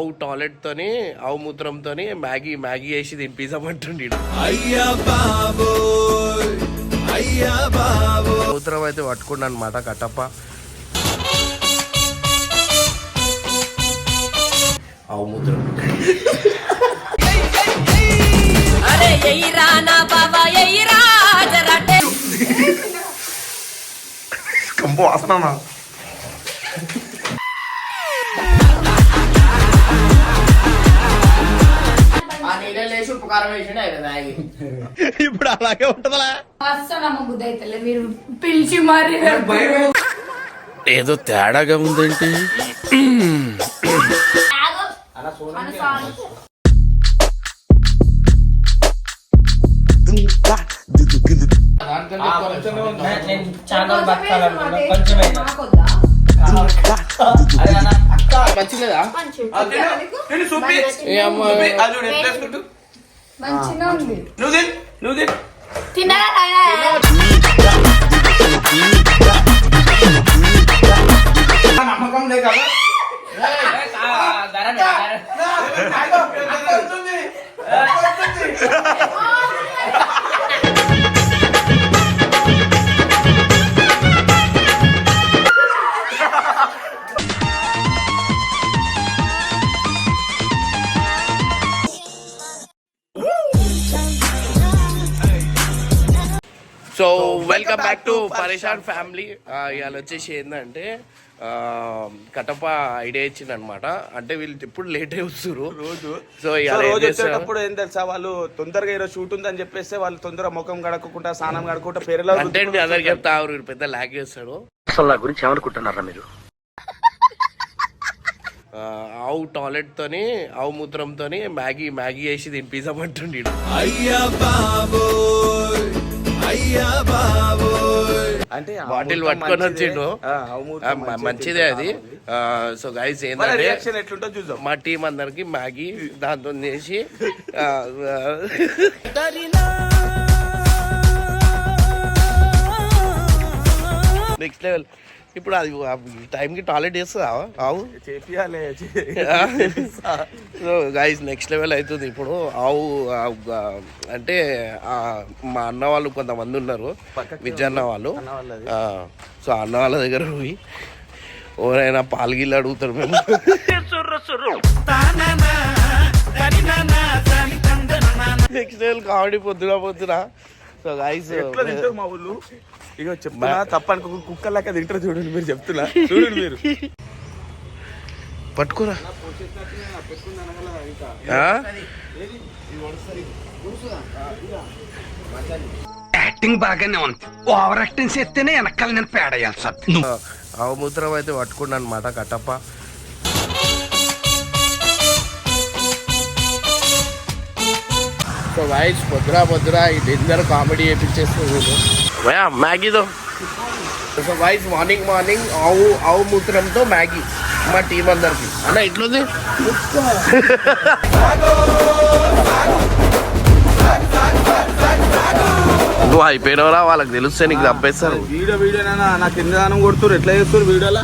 ఆవు టాయిలెట్ తోని ఆవు మూత్రంతోని మ్యాగీ మ్యాగీ వేసి తినిపిస్తామంటుండి అయ్యా బాబోయ్ అయ్యా బాబో మూత్రం అయితే పట్టుకున్నా అనమాట కట్టప్ప. ఆవు మూత్రం. బాబా కంపు వాసన కారం వేసిండే అయిపోయింది మ్యాగీ ఇప్పుడు అలాగే ఉంటదా అస్సలు నమ్మబుద్ధి అయితే మీరు పిలిచి మరి ఏదో తేడాగా ఉందేంటి? మంచిలేదా మంచిగా ఉంది నువ్వు తిన్ నువ్వు తిన్ తిన్నారా నమ్మకం లేదు కదా so welcome back to Pareshan family ఇవాళ వచ్చేసి ఏంటంటే ఆ, కట్టప్ప ఐడియా ఇచ్చింది అనమాట అంటే వీళ్ళు ఎప్పుడు లేట్ అయి వస్తారు రోజు. సో రోజు? వచ్చేటప్పుడు ఏం తెలుసా? వాళ్ళు తొందరగా ఈరోజు షూట్ ఉందని చెప్పేస్తే వాళ్ళు తొందరగా ముఖం గడకుండా స్నానం గడకుండా పేరులో అంటే అందరికి చెప్తా పెద్ద లాగ్ చేస్తాడు. అసలు నా గురించి ఏమనుకుంటున్నారా మీరు? ఆ, ఆవు టాయిలెట్ తోని ఆవు మూత్రంతోని మ్యాగీ మ్యాగీ వేసి తినిపిస్తామంటుండి అయ్యా బాబోయ్. అంటే బాటిల్ పట్టుకొని. వచ్చిండు. మంచిదే. అది. సో గైస్ ఏంటంటే మా టీం అందరికి మ్యాగీ దాంతో చేసి నెక్స్ట్ లెవెల్ ఇప్పుడు అది టైంకి టాయిలెట్ చేస్తుందా? ఆవు? చేపియాలి సో గైస్ నెక్స్ట్ లెవెల్ అవుతుంది ఇప్పుడు. ఆవు అంటే మా అన్న వాళ్ళు కొంతమంది ఉన్నారు. విజయన్న వాళ్ళు. సో అన్న వాళ్ళ దగ్గర పోయి ఎవరైనా పాలు గిల్లు అడుగుతారు మేము. నెక్స్ట్ లెవెల్ కామెడీ పొద్దున పొద్దున. సో గైస్ ఎట్లా తింటారు మా ఊళ్ళు ఇక చెప్తున్నా తప్పనుకో కుక్క లెక్క తింటారు చూడండి మీరు చెప్తున్నా. చూడండి మీరు. పట్టుకురా. ఆ? యాక్టింగ్ బాగానే ఉంది. ఓవర్ యాక్టింగ్ చేస్తేనే వెనకాల నేను పేడేయాలి సార్. అవమూత్రం అయితే పట్టుకున్నా అనమాట కట్టప్ప. సో వాయిస్ పొద్దున పొద్దున ఈ డిన్నర్ కామెడీ చేపించేస్తుంది భయా మ్యాగీతో సో వాయిస్ మార్నింగ్ మార్నింగ్ ఆవు ఆవు మూత్రంతో మ్యాగీ మా టీం అందరికి. అన్న ఎట్లుంది? నువ్వు అయిపోయినవరా? వాళ్ళకి తెలిస్తే నీకు తప్పేస్తారు. వీడియో వీడియోనా నాకు కింద దానం కొడుతున్నారు ఎట్లా చేస్తారు వీడియోలా?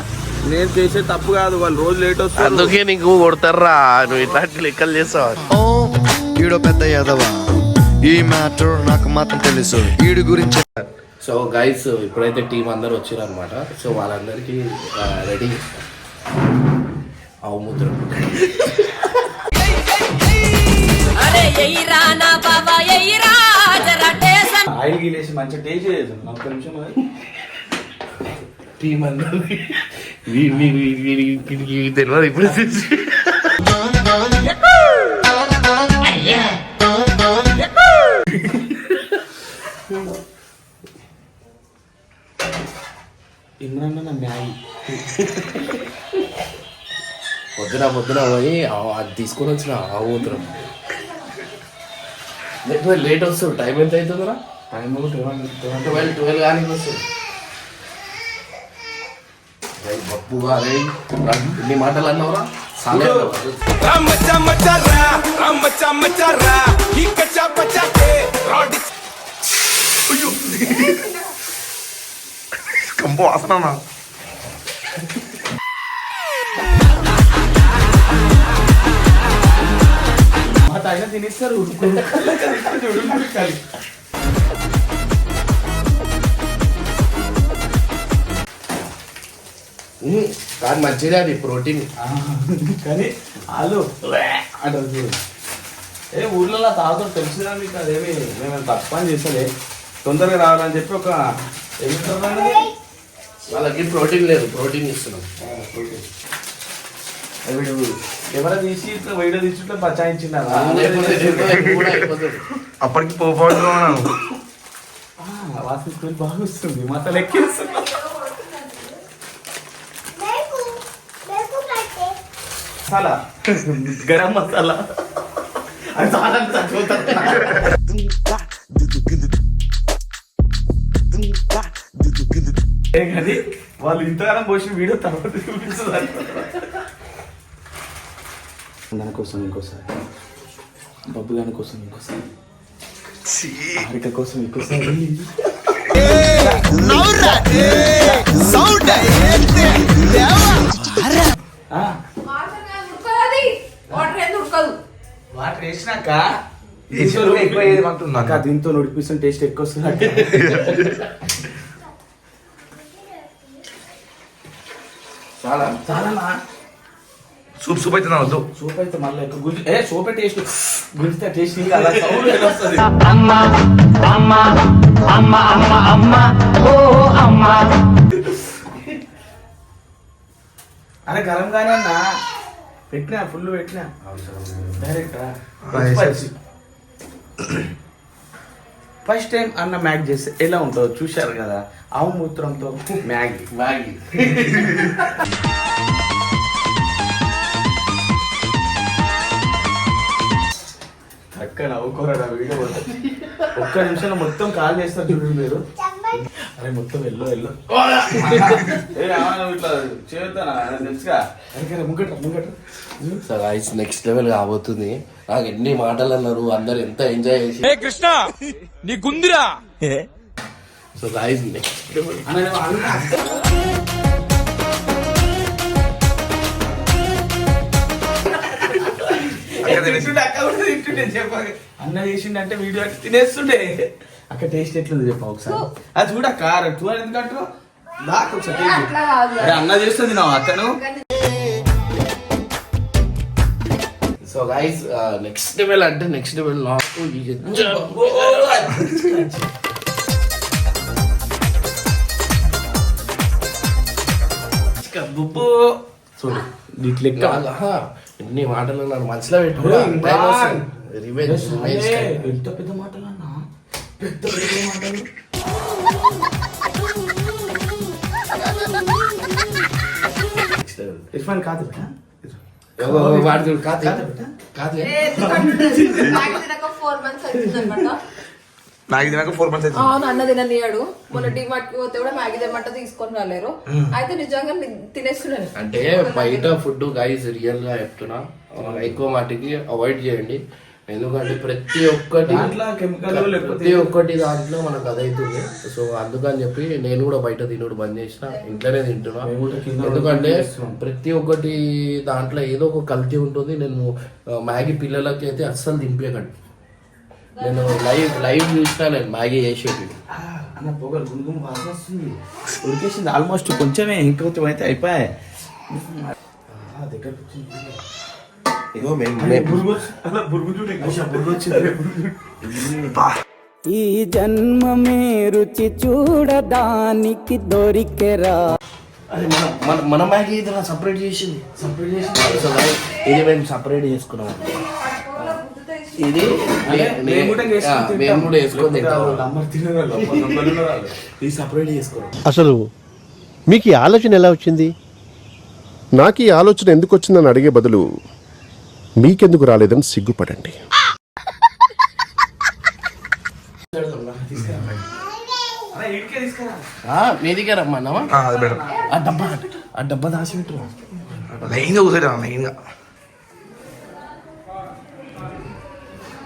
నేను చేసే తప్పు కాదు వాళ్ళు రోజు లేట్ వస్తారు అందుకే నీకు కొడతారా నువ్వు ఇట్లాంటి లెక్కలు చేస్తావు? ఓ ఈడో పెద్ద యాదవ ఈ మ్యాటర్ నాకు మాత్రం తెలుసు ఈడు గురించి సో గైస్ ఇప్పుడైతే టీం అందరు వచ్చారు అనమాట సో వాళ్ళందరికీ రెడీ అవముద్రం ఆయిల్ గీలేసి మంచిగా టేస్ట్ చేసాను ఒక్క నిమిషం. టీం అందరు తెలియదు ఇప్పుడు ఇమ్రాన్ అన్న మ్యాగీ పొద్దున పొద్దున పోయి అది తీసుకొని వచ్చిన అవముద్రం లేట్ వస్తుంది. టైం ఎంత అవుతుందిరా? టైం ట్వెల్వ్ ట్వెల్వ్ కానీ వస్తుంది రేయ్ బప్పుగా రే ఎన్ని మాటలు అన్నావురా. കമ്പോ ആസനാണോ അതിനെ ദിനേശ് സാർ ഉടുക്കും కానీ మంచిదే అది ప్రోటీన్. కానీ వాళ్ళు అంటారు చూడు. ఏ ఊర్లో తాగుతారు తెలుసుదా మీకు అదేమి మేము తప్ప అని చేసలే తొందరగా రావాలని చెప్పి ఒక వాళ్ళకి ప్రోటీన్ లేదు ప్రోటీన్ ఇస్తున్నాం. వీడు కెమెరా తీసి ఇట్లా వీడియో తీసి ఇట్లా అయిపోతుంది. అప్పటికి పోపాడులో ఆ, వాసన స్మెల్ బాగా వస్తుంది మసాలా గరం మసాలా. అది చాలా చచ్చిపోతారు ఏ కానీ వాళ్ళు ఇంతగానం పోసిన వీడియో తర్వాత చూపించారు దానికోసం ఇంకోసారి. బబ్బు గాని కోసం ఇంకోసారి. హారిక కోసం ఇంకోసారి. ఆ, ఉడకదు వాటర్ ఏది ఉడకదు వాటర్ వేసినాక ఎక్కువ ఏమంటున్నా అక్క దీంతో నడిపిస్తున్న టేస్ట్ ఎక్కువ వస్తుంది. చాలా. చాలానా సూప్ సూప్ అయితే వద్దు సోప్ అయితే మళ్ళీ ఎక్కువ గుంజి ఏ సోపే టేస్ట్. గుంజితే టేస్ట్ ఇంకా అలా సౌండ్ వస్తుంది. అరే గరం గానే అన్నా. పెట్టినా ఫుల్ పెట్టినా. డైరెక్ట్ ఫస్ట్ టైం అన్న మ్యాగ్ చేస్తే ఎలా ఉంటుందో చూశారు కదా? ఆవు మూత్రంతో మ్యాగీ. మ్యాగీ. చక్క నవ్వుకోరా వీడియో ఒక్క నిమిషంలో మొత్తం కాల్ చేస్తారు చూడండి మీరు. అరే మొత్తం ఎల్లో ఎల్లో. ఏ ఇట్లా చేస్తానా? తెలుసుగా. అరే ముంగట ముంగట. సో గైస్ నెక్స్ట్ లెవెల్ కాబోతుంది. నాకు ఎన్ని మాటలు అన్నారు అందరు ఎంత ఎంజాయ్ చేసి. కృష్ణ నీ గుందిరా. సో గైస్ నెక్స్ట్ లెవెల్ అన్న అన్న తింటుండే అక్క కూడా తింటుండే చెప్పాక అన్న చేసిండే వీడియో అంటే తినేస్తుండే. అక్క టేస్ట్ ఎట్లుంది చెప్పా ఒకసారి. అది చూడక్క టూ అని ఎందుకంటారు? దాకా ఒకసారి అరే అన్న చేస్తుంది నా అతను సో గైస్ నెక్స్ట్ లెవెల్ అంటే నెక్స్ట్ లెవెల్ నాకు ఈ- చూడు నీకు లెక్క. ఎన్ని మాటలు అన్నారు మనసులో time. ఎంత పెద్ద మాటలు పెద్ద. ఇర్ఫాన్ కాదు వాడు కాదు. కాదు ఫోర్ మంత్స్ అవుతుంది. అవును అన్న తిననియాడు. మొన్న డిమార్ట్కి పోతే కూడా మ్యాగీ తెమ్మంటే తీసుకొని రాలేరు. అయితే నిజంగా తినేస్తున్నాను అంటే బయట ఫుడ్ గైస్ రియల్గా చెప్తున్నా. ఎక్కువ వాటికి అవాయిడ్ చేయండి. ఎందుకంటే ప్రతి ఒక్కటి దాంట్లో కెమికల్ లేకపోతే ప్రతి ఒక్కటి దాంట్లో మనకు అదైతుంది. సో అందుకని చెప్పి నేను కూడా బయట తినుడు బంద్ చేసిన. ఇంట్లోనే తింటున్నా. ఎందుకంటే. ప్రతి ఒక్కటి దాంట్లో ఏదో ఒక కల్తీ ఉంటుంది. నేను మ్యాగీ పిల్లలకి అయితే అస్సలు దింపేయకండి. నేను లైవ్ లైవ్ చూసినా నేను మ్యాగీ చేసేది ఉడికేసింది ఆల్మోస్ట్ కొంచెమే ఇంకొంచెం అయితే అయిపోయాయి. ఇగో. ఈ జన్మమే రుచి చూడడానికి దొరికెరా. మన మన మ్యాగీ ఇది సపరేట్ చేసింది. సపరేట్ చేసింది. ఇది మేము సపరేట్ చేసుకున్నాం. ఇది మేము కూడా వేసుకొని సపరేట్ చేసుకున్నాం. అసలు మీకు ఈ ఆలోచన ఎలా వచ్చింది? నాకు ఈ ఆలోచన ఎందుకు వచ్చిందని అడిగే బదులు మీకెందుకు రాలేదని సిగ్గుపడండి.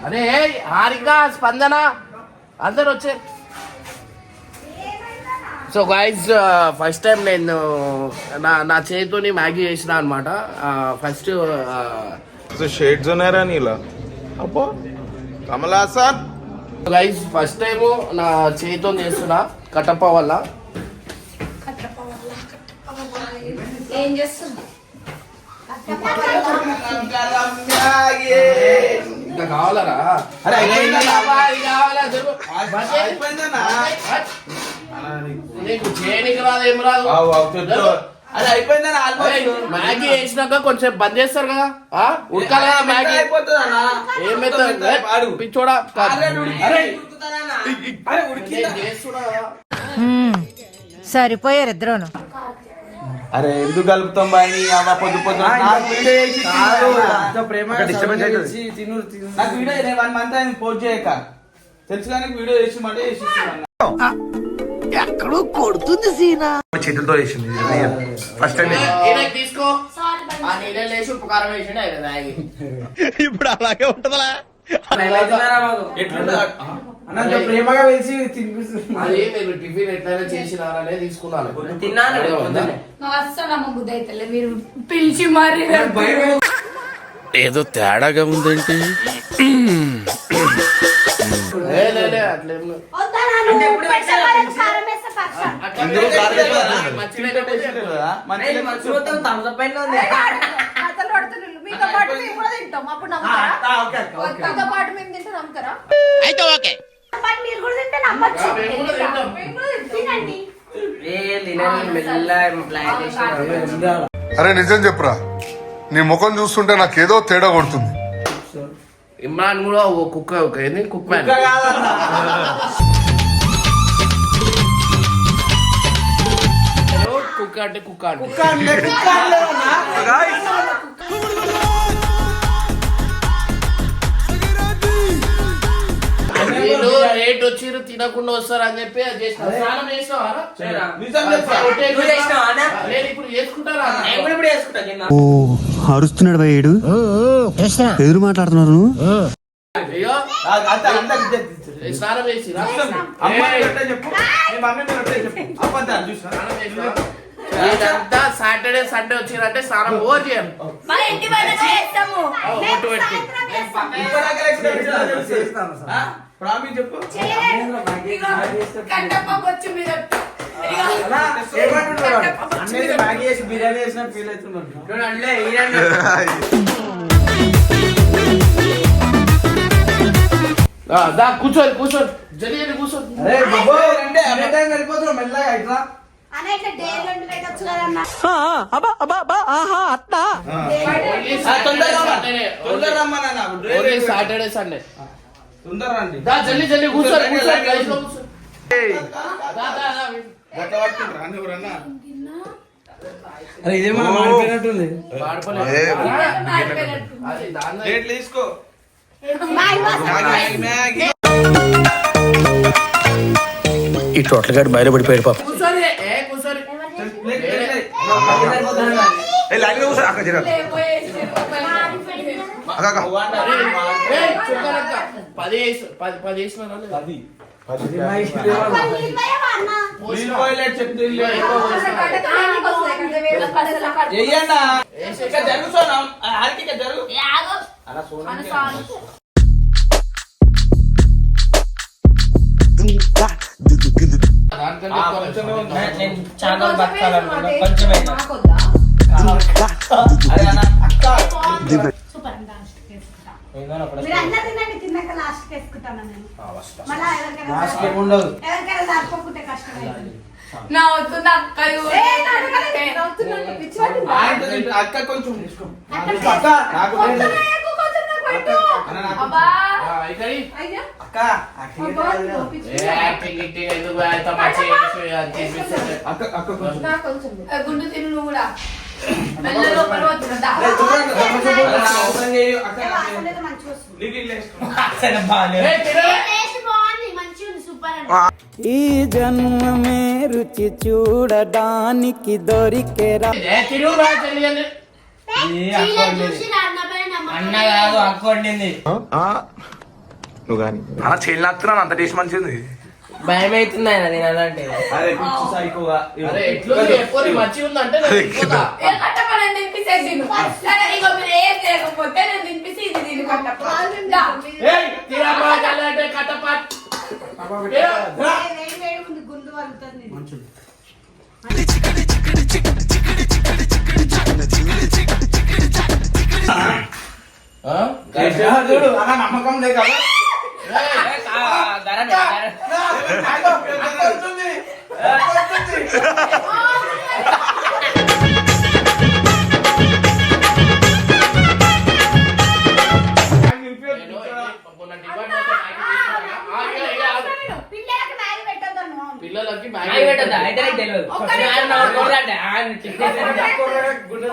అరే హారిక స్పందన అందరు వచ్చారు సో గాయస్ ఫస్ట్ టైం నేను నా నా చేతితోని మ్యాగీ చేసిన అనమాట ఫస్ట్ షేడ్స్ ఉన్నారా నీలో అబ్బో కమలాసన్ గైస్ ఫస్ట్ టైం నా చేతితో చేస్తున్నా కట్టప్ప వల్ల ఏం చేస్తుంది ఇంకా కావాలరా అరే, అయిపోయిందా? ఇది కావాలా చెప్పు. అయిపోయిందన్నా? నీకు చేయనికి రాదు ఏం రాదు ఆవు, ఆవు, చెప్తా. అరే అయిపోయిందని ఆల్మోస్ట్ మ్యాగీ వేసినాక కొంచెం బంద్ చేస్తారు కదా? ఆ? ఉడకాలి కదా మ్యాగీ? అయిపోతుందన్నా. ఏమైతే పిచ్చోడా? అరే అరే. ఉడికిందా? నేను చేస్తున్నా కదా. సరిపోయారు ఇద్దరును. అరే ఎందుకు కలుపుతాం బాయ్? అవ్వ పొద్దు పొద్దు నాకు వీడియో వన్ మంత్ అయింది పోస్ట్ చేయక. తెలుసు కానీ వీడియో చేసి మాట చేసి చేతులతో చేసింది ఫస్ట్ టైం తీసుకో. అన్నంత ప్రేమగా మీరు పిలిచి మరి ఏదో? తేడాగా ఉందేంటి. అట్లేం అయితే ఓకే. మీరు కూడా తింటే నమ్మచ్చు. తినండి. అరే నిజం చెప్పురా. నీ ముఖం చూస్తుంటే నాకేదో తేడా కొడుతుంది. ఇమ్రాన్ కూడా ఓ కుక్క ఒక ఏంది? కుక్క అంటే కుక్క అంటే వీళ్ళు రేట్ వచ్చిర్రు తినకుండా వస్తారు అని చెప్పి అది చేసిన. స్నానం? నేను ఇప్పుడు చేసుకుంటారా ఇప్పుడు. అరుస్తున్నాడు భయ్యుడు ఎదురు మాట్లాడుతున్నారు అయ్యో. స్నానం చేసిరా? చెప్పు. ఇదంతా సాటర్డే సండే వచ్చిరంటే స్నానం ఓ చేయం. మా ఇంటి బయట చేస్తాము. బొట్టు పెట్టి. ఇప్పటిదాకా ఎక్స్పెక్ట్ చేస్తాను ఆ? ప్రామిస్ చెప్పు. కట్టప్ప వచ్చి మీద అన్నయ్య మ్యాగీ చేసి బిర్యానీ చేసిన ఫీల్ అవుతున్నాడు అంటే ఆ, దా కూర్చోండి కూర్చోండి. జరిగి కూర్చోండి. అరే బాబో అంటే అదే టైం వెళ్ళిపోతున్నావు మెల్లగా ఇట్లా. సాటర్డే సండే తొందరగా రండి దా జల్దీ జల్దీ కూర్చోండి రండి, కూర్చోండి రండి. గైస్లో కూర్చోండి దా, దా, దా. గట్ల పట్టుకుంటారా? రాని ఎవరన్నా? అరే ఇదే మనం మాడిపోయినట్టుంది వాడుకోలేదు. అది దాన్ని ప్లేట్లు తీసుకో మ్యాగీ, మ్యాగీ. ఈ టోటల్ గాడు బయలుపడిపోయాడు పాప కూర్చోండి ఏ కూర్చోండి ప్లేట్, ప్లేట్, ప్లేట్. ఏ, లైన్గా కూర్చో. అక్క, జర. అక్క, అక్క. ఏయ్, చుక్కలక్క. పది వేసి పది పది వేసిన పది. పది. నీళ్ళు పోయలేదు, చెప్తే ఇల్లు. ఎయ్యన్నా. ఇక్కడ జరుగు సోనా. ఆ, ఆడికి ఇక్కడ జరుగు. అలా సోనా. చాలా బతకాలనుకున్నా కొంచెమైనా అరే అన్న, అక్క. కొంచెం. అక్క, నాకు లేదు. గుండు తిను నువ్వు కూడా. ఈ జన్మమే రుచి చూడడానికి దొరికెరా. అన్న కాదు అక్క నువ్వు కానీ. అలా చేయలేస్తున్నాను అంత టేస్ట్ మంచిది భయం నమ్మకం లేదు పిల్లలకి మ్యాగీ పెట్టద్దా అయితే నీకు తెలియదు ఆయన గుడ్డు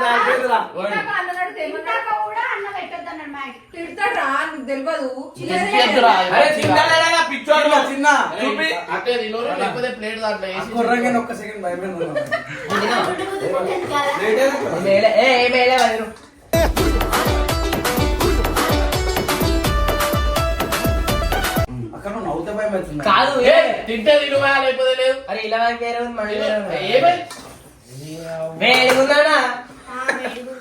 తిడతాడ్రా నీకు తెలియదు తీసుకెళ్తురా, అరే మంచిగా. చిన్నలేడా పిచ్చోడు. చిన్న చూపి. అట్టే తినరు లేకపోతే ప్లేట్ దాంట్లో వేసి ఒక్క సెకండ్ భయపడి మేలే ఏ ఏ మేలే వదిలు. అక్కడ నవ్వుతే భయం అవుతుంది. కాదు ఏ, ఏ తింటే తినువా లేకపోతే లేదు? అరే ఇలా వేరే ఉంది మళ్ళీ వేరే ఉంది. ఏమై? వేడిగా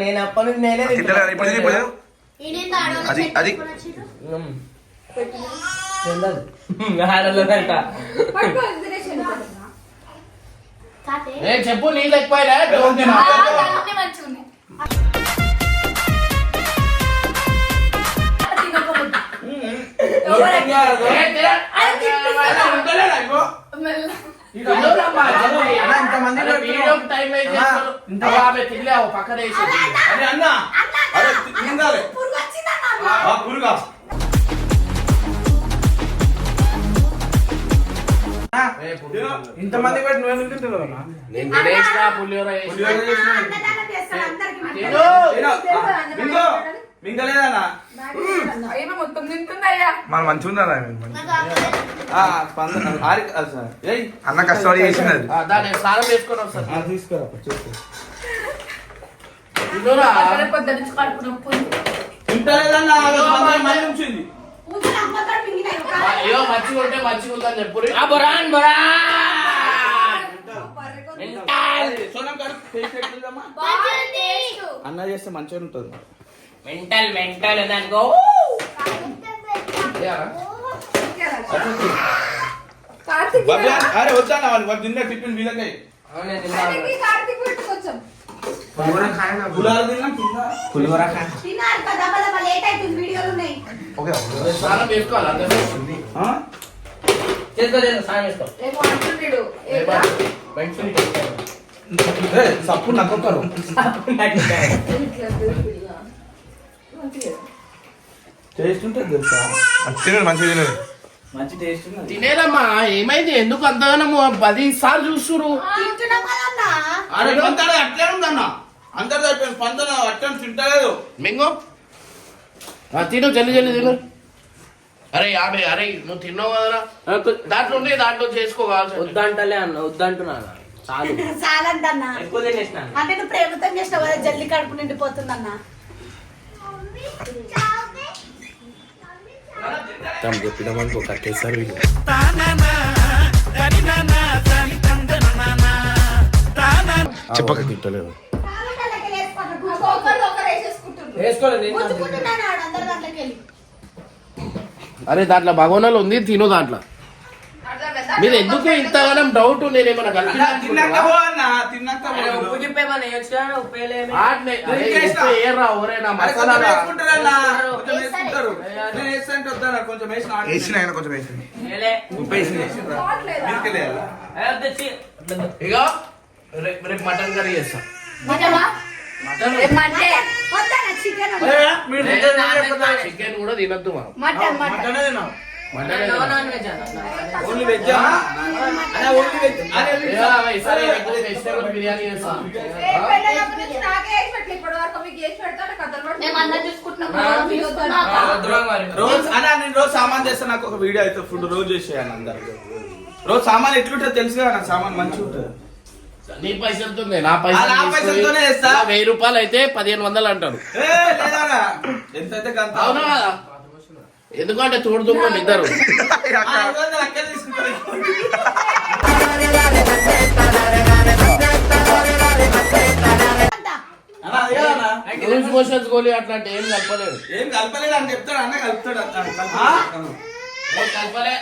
నేను అప్పటి నుంచి నేనే అది అది. ఏ చెప్పు నీళ్ళు ఎక్కువైనా? పురుగు. ఇంతమంది పెట్టి నువ్వు ఎందుకు తింటున్నావు? నేను పులిహోర. పులిహోర మింగలేదన్నా. ఏమో మొత్తం మన మంచిగా ఉందా అన్న కష్టపడి చేసినది దాన్ని వస్తాను తీసుకురా చెప్పు. Boron boron. అన్న చేస్తే మంచిగా ఉంటుంది. మెంటల్ మెంటల్ బాబా, అరే వద్దన్న వాళ్ళు తిన్న టిఫిన్ వీళ్ళకే? పులిహోర? సప్పు నక్కొక్కరు. టేస్ట్ ఉంటుంది తెలుసా? తినదు మంచిగా తినదు మంచి టేస్ట్ తినేదమ్మా ఏమైంది? ఎందుకు అంతగానము పది సార్లు చూస్తురు అరే పంతన అట్లే ఉందన్న. అందరు అయిపోయింది. పంతన అట్లే తింటలేదు. మింగో. తిను జల్లి జల్లి తిను. అరే ఆమె అరే నువ్వు తిన్నావు కదరా? దాంట్లో ఉండి దాంట్లో చేసుకోవాలి వద్దంటలే అన్న వద్దంటున్నాను. చాలు. చాలంటన్నా ఎక్కువ తినేసిన అంటే నువ్వు ప్రేమతో చేసినావు కదా జల్లి కడుపు నిండిపోతుందన్నా. చెప్పక ఒక్కొక్కరు ఒకరు వేసేసుకుంటున్నారు వేసుకోలేదు గుంజుకుంటున్నాను ఆడు అందరి దాంట్లోకి వెళ్ళి అరే దాంట్లో భగవనాలు ఉంది తిను దాంట్లో? మీరు ఎందుకు ఇంతగానం డౌట్ నేనేమన్నా తిన్నాక కల్పించాలనుకుంటున్నావా? పో అన్న తిన్నాక పో. ఉప్పు చెప్పేమని వేయచ్చు కదా ఉప్పు వేయలేమి ఆడ్నే, అరే ఇంకేస్తా. ఉప్పు ఏర్రా ఎవరైనా అరే కొంచెం మసాలా వేసుకుంటారన్న. కొంచెం వేసుకుంటారు. నేను వేస్తా అంటే వద్దన్న కొంచెం వేసిన ఆయన కొంచెం వేసిన. ఉప్పు. ఇక రేపు రేపు మటన్ కర్రీ చేస్తా. చికెన్ కూడా తినద్దు మనం. Mutton mutton only veg. Veg. అరే వెజిటేబుల్ బిర్యానీ చేస్తా. నాకే నాకు. రోజు నేను రోజు సామాన్ చేస్తా నాకు ఒక వీడియో అయితే ఫుడ్ రోజు చేసేయాలి అందరికి. రోజు సామాన్ ఎట్లుంటుంది తెలుసు కదా నా సామాన్ మంచిగా ఉంటుంది. నీ పైసలతో నా పైసలతోనే వెయ్యి రూపాయలు అయితే పదిహేను వందలు అంటారు. ఏ, లేదన్నా. ఎంతైతే గంత. అవునా? కదా? ఎందుకంటే తోడు దుమ్ములు ఇద్దరు. మోషన్స్ గోలీ అట్లాంటి ఏం కలపలేదు. ఏం కలపలేదు అని చెప్తాడు అన్న కలుపుతాడు కలపలే.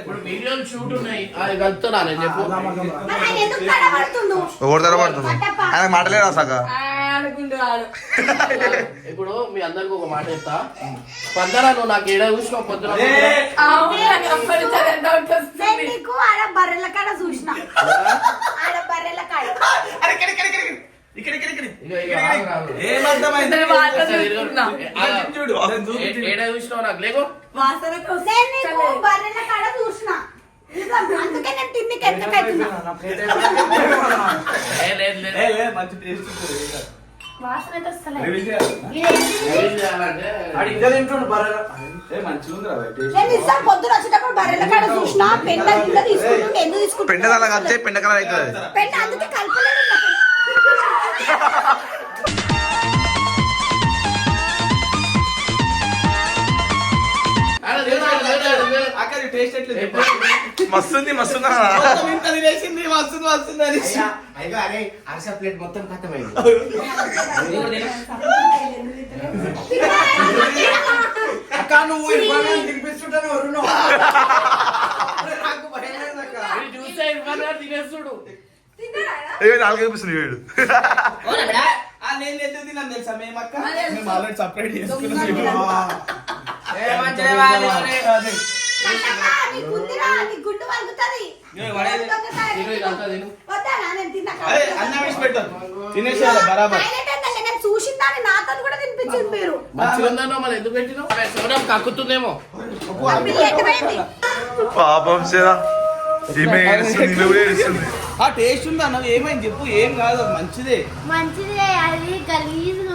ఇప్పుడు వీడియోలు షూట్ ఉన్నాయి. అది కలుపుతున్నా నేను చెప్పు? ఎవరు ఆయన సగా? ఆడు. ఇప్పుడు మీ అందరికి ఒక మాట చెప్తా. స్పందన నువ్వు నాకు ఏడా చూసినావు పొద్దున? బర్రెల కాడ చూసిన. బర్రెల కాడ. ఇక్కడ, ఇక్కడ, చూడు, ఏడా చూసినావు నాకు? లేకు వాసన బర్రెల కాడ చూసిన. అందుకే నేను ఎందుకు పెండ కలర్ అవుతుంది. పెండ అందుకే కలపలేదు మస్తుంది మస్తుందా మొత్తం ఇంత తినేసింది, వస్తుంది వస్తుంది అని అయ్యో అరే అరస ప్లేట్ మొత్తం కట్టమైంది అక్క నువ్వు ఇవ్వాలని తినిపిస్తుంటాను ఎవరు నాకు భయం లేదు అక్క. చూస్తే తినేస్తుడు నాలుగు చూపిస్తుంది వీడు ఆ, నేను ఎందుకు తిన్నాను తెలుసా? మేము అక్క? అదే, మేము ఆల్రెడీ సపరేట్ చేసుకున్నాం. ఏ మంచిగా వాళ్ళు ఎవరే? కట్టమ్మా, నీకు ఉందిరా, నీ గుడ్డు వలుగుతది. ఏ, వడేది. దొంగకాయ. తిను ఇదంతా తిను. వద్దానా, నేను తిన్నాక. అదే అన్నం వేసి పెట్టారు తినేసేయాలి బరాబర్. హైలైట్ ఏంటంటే నేను చూసిన దాన్ని నాతో కూడా తినిపించింది మీరు. మంచిగా ఉందన్నో మరి ఎందుకు పెట్టినావు? ఆమె సోనం కక్కుతుందేమో? పాపం సేదా ఆ టేస్ట్ ఉంది అన్న ఏమైంది చెప్పు ఏం కాదు అది మంచిదే మంచిదే అది గలీజ్?